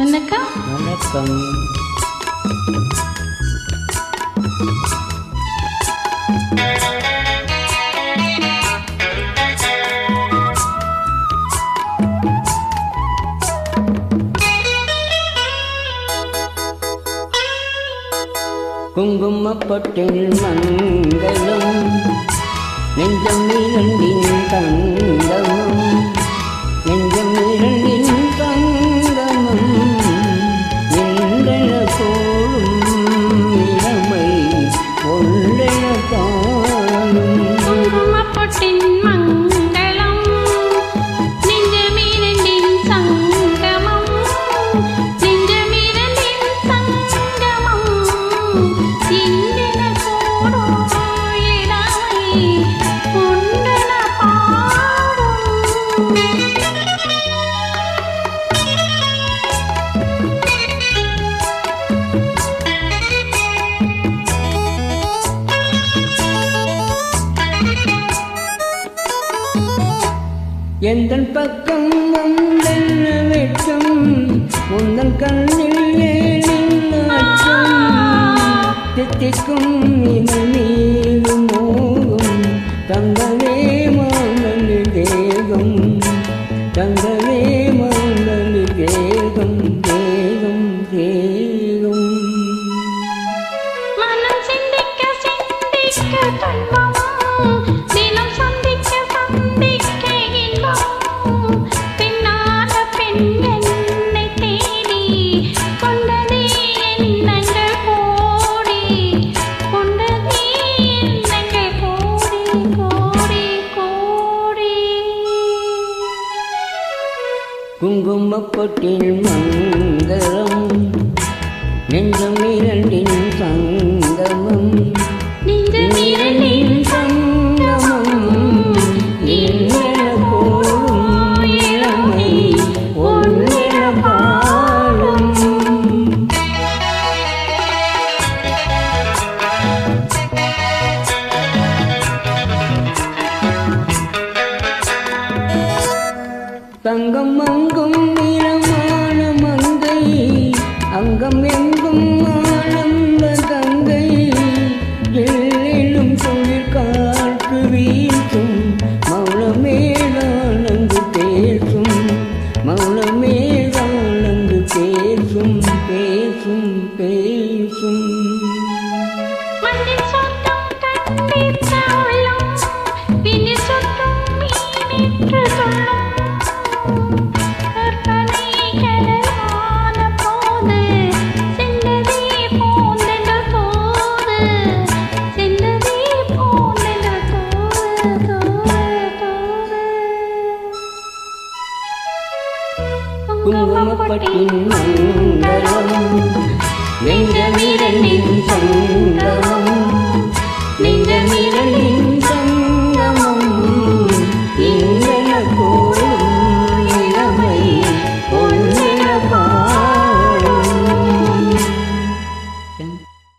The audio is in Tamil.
வணக்கம். வணக்கம். குங்குமப்பட்டில் மங்களம் நெஞ்சம் நீண்டின் தந்தமும் எந்தன் பக்கம் வந்தென்ன வெட்கம் உந்தன் கண்ணில் ஏனின் அச்சம் தித்திக்கும் இனி நீயும் தந்தவே குங்குமப்பொட்டில் மங்க அங்கம் அங்கும் நிறமான மங்கை அங்கம் எங்கும் குங்குமப்பட்டின் மங்களம் நெஞ்சமிரண்டின் சங்கமம்.